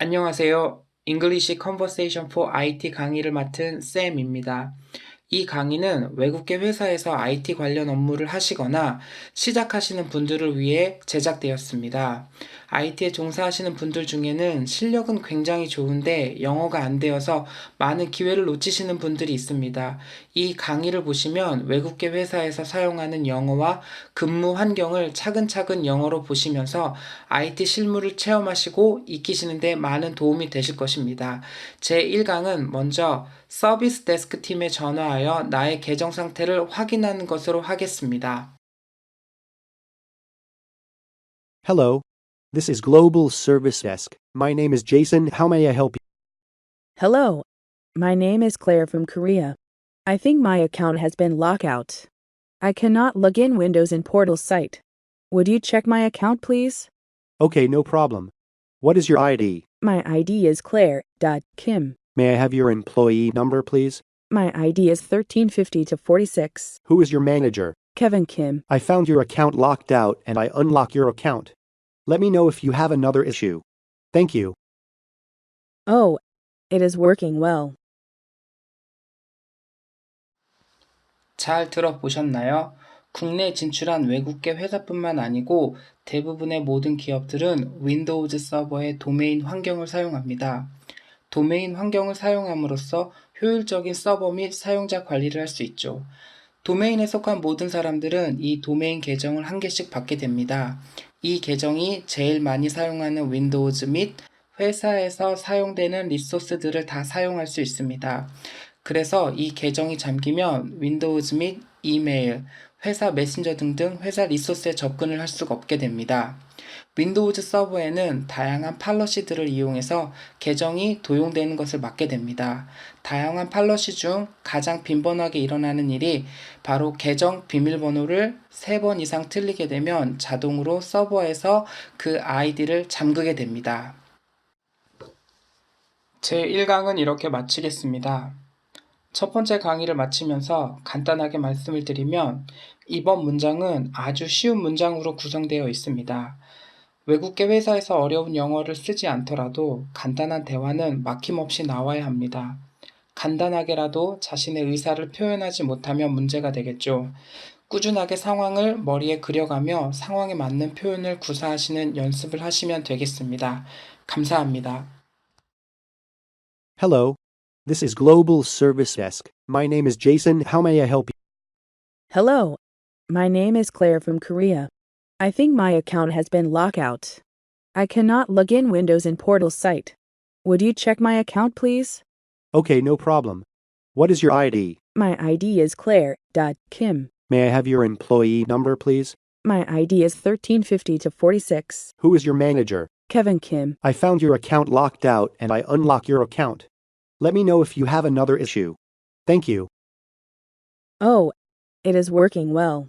안녕하세요. English Conversation for IT 강의를 맡은 쌤입니다. 이 강의는 외국계 회사에서 IT 관련 업무를 하시거나 시작하시는 분들을 위해 제작되었습니다. IT에 종사하시는 분들 중에는 실력은 굉장히 좋은데 영어가 안 되어서 많은 기회를 놓치시는 분들이 있습니다. 이 강의를 보시면 외국계 회사에서 사용하는 영어와 근무 환경을 차근차근 영어로 보시면서 IT 실무를 체험하시고 익히시는데 많은 도움이 되실 것입니다. 제 1강은 먼저 서비스 데스크 팀에 전화하여 나의 계정 상태를 확인하는 것으로 하겠습니다. Hello. This is Global Service Desk. My name is Jason. How may I help you? Hello. My name is Claire from Korea. I think my account has been locked out. I cannot log in Windows and Portal site. Would you check my account, please? Okay, no problem. What is your ID? My ID is Claire.Kim. May I have your employee number, please? My ID is 1350 to 46. Who is your manager? Kevin Kim. I found your account locked out and I unlock your account. Let me know if you have another issue. Thank you. Oh, it is working well. 잘 들어보셨나요? 국내 진출한 외국계 회사뿐만 아니고 대부분의 모든 기업들은 윈도우즈 서버의 도메인 환경을 사용합니다. 도메인 환경을 사용함으로써 효율적인 서버 및 사용자 관리를 할 수 있죠. 도메인에 속한 모든 사람들은 이 도메인 계정을 한 개씩 받게 됩니다. 이 계정이 제일 많이 사용하는 윈도우즈 및 회사에서 사용되는 리소스들을 다 사용할 수 있습니다. 그래서 이 계정이 잠기면 윈도우즈 및 이메일, 회사 메신저 등등 회사 리소스에 접근을 할 수가 없게 됩니다. 윈도우즈 서버에는 다양한 팔러시들을 이용해서 계정이 도용되는 것을 막게 됩니다. 다양한 팔러시 중 가장 빈번하게 일어나는 일이 바로 계정 비밀번호를 3번 이상 틀리게 되면 자동으로 서버에서 그 아이디를 잠그게 됩니다. 제 1강은 이렇게 마치겠습니다. 첫 번째 강의를 마치면서 간단하게 말씀을 드리면 이번 문장은 아주 쉬운 문장으로 구성되어 있습니다. 외국계 회사에서 어려운 영어를 쓰지 않더라도 간단한 대화는 막힘없이 나와야 합니다. 간단하게라도 자신의 의사를 표현하지 못하면 문제가 되겠죠. 꾸준하게 상황을 머리에 그려가며 상황에 맞는 표현을 구사하시는 연습을 하시면 되겠습니다. 감사합니다. Hello. This is Global Service Desk. My name is Jason. How may I help you? Hello. My name is Claire from Korea. I think my account has been locked out. I cannot log in Windows and Portal site. Would you check my account, please? Okay, no problem. What is your ID? My ID is Claire.Kim. May I have your employee number, please? My ID is 1350 to 46. Who is your manager? Kevin Kim. I found your account locked out and I unlock your account. Let me know if you have another issue. Thank you. Oh, it is working well.